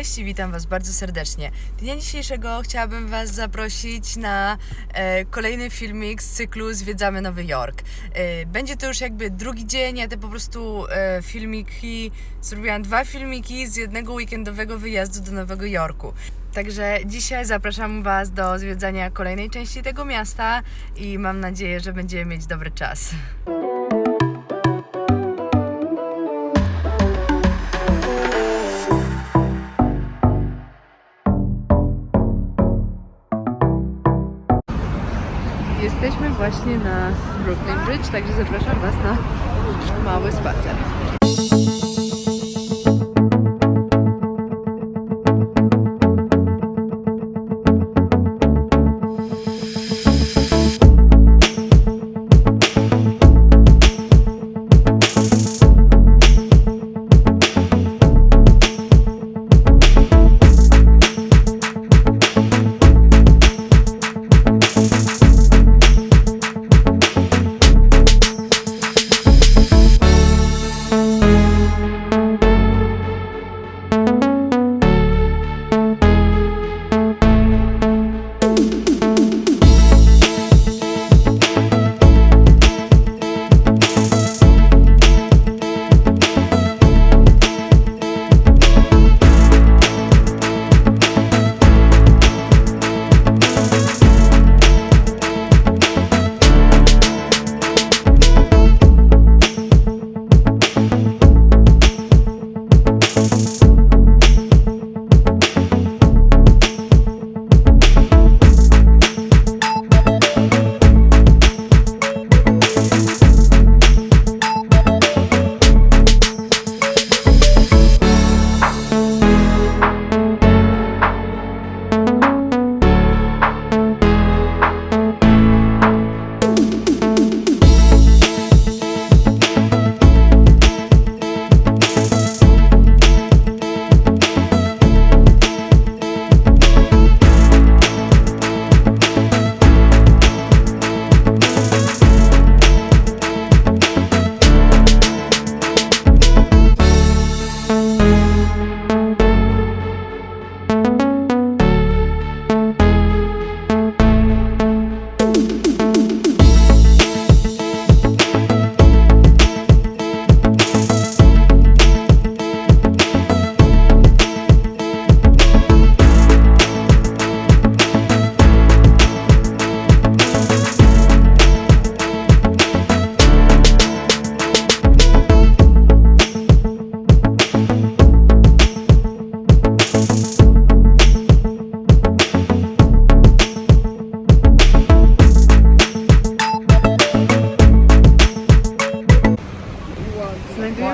Cześć i witam Was bardzo serdecznie. Dnia dzisiejszego chciałabym Was zaprosić na e, kolejny filmik z cyklu Zwiedzamy Nowy Jork. E, będzie to już jakby drugi dzień, ja te po prostu e, filmiki, zrobiłam dwa filmiki z jednego weekendowego wyjazdu do Nowego Jorku. Także dzisiaj zapraszam Was do zwiedzania kolejnej części tego miasta i mam nadzieję, że będziemy mieć dobry czas. Właśnie na Brooklyn Bridge, także zapraszam Was na mały spacer.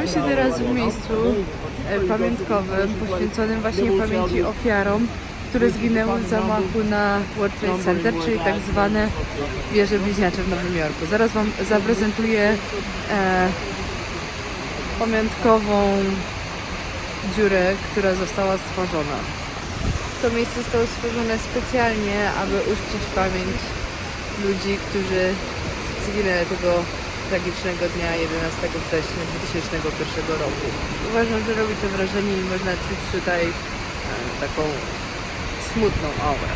Znajdujemy się teraz w miejscu e, pamiątkowym poświęconym właśnie pamięci ofiarom, które zginęły w zamachu na World Trade Center, czyli tak zwane wieże bliźniacze w Nowym Jorku. Zaraz Wam zaprezentuję e, pamiątkową dziurę, która została stworzona. To miejsce zostało stworzone specjalnie, aby uczcić pamięć ludzi, którzy zginęli tego tragicznego dnia 11 września 2001 roku. Uważam, że robi to wrażenie i można czuć tutaj e, taką smutną aurę.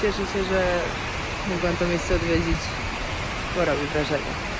Cieszę się, że mogłam to miejsce odwiedzić, bo robi wrażenie.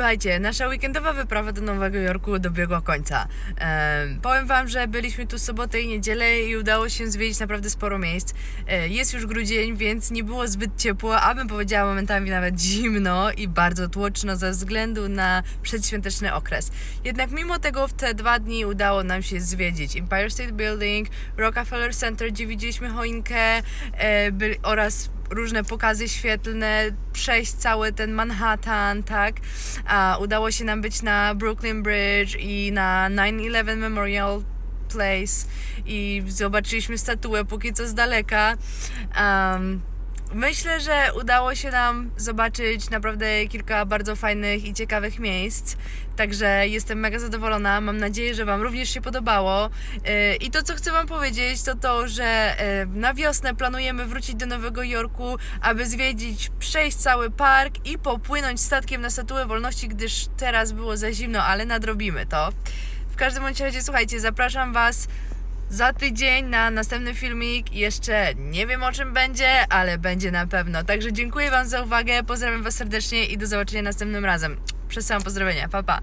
Słuchajcie, nasza weekendowa wyprawa do Nowego Jorku dobiegła końca. Em, powiem Wam, że byliśmy tu sobotę i niedzielę i udało się zwiedzić naprawdę sporo miejsc. E, jest już grudzień, więc nie było zbyt ciepło, a bym powiedziała momentami nawet zimno i bardzo tłoczno ze względu na przedświąteczny okres. Jednak mimo tego w te dwa dni udało nam się zwiedzić Empire State Building, Rockefeller Center, gdzie widzieliśmy choinkę e, byli, oraz różne pokazy świetlne, przejść cały ten Manhattan, tak? A udało się nam być na Brooklyn Bridge i na 9-11 Memorial Place i zobaczyliśmy statuę póki co z daleka. Um, Myślę, że udało się nam zobaczyć naprawdę kilka bardzo fajnych i ciekawych miejsc. Także jestem mega zadowolona. Mam nadzieję, że Wam również się podobało. Yy, I to, co chcę Wam powiedzieć, to to, że yy, na wiosnę planujemy wrócić do Nowego Jorku, aby zwiedzić, przejść cały park i popłynąć statkiem na Statuę Wolności, gdyż teraz było za zimno, ale nadrobimy to. W każdym bądź razie, słuchajcie, zapraszam Was za tydzień na następny filmik. Jeszcze nie wiem o czym będzie, ale będzie na pewno. Także dziękuję Wam za uwagę, pozdrawiam Was serdecznie i do zobaczenia następnym razem. Przesyłam pozdrowienia, pa pa!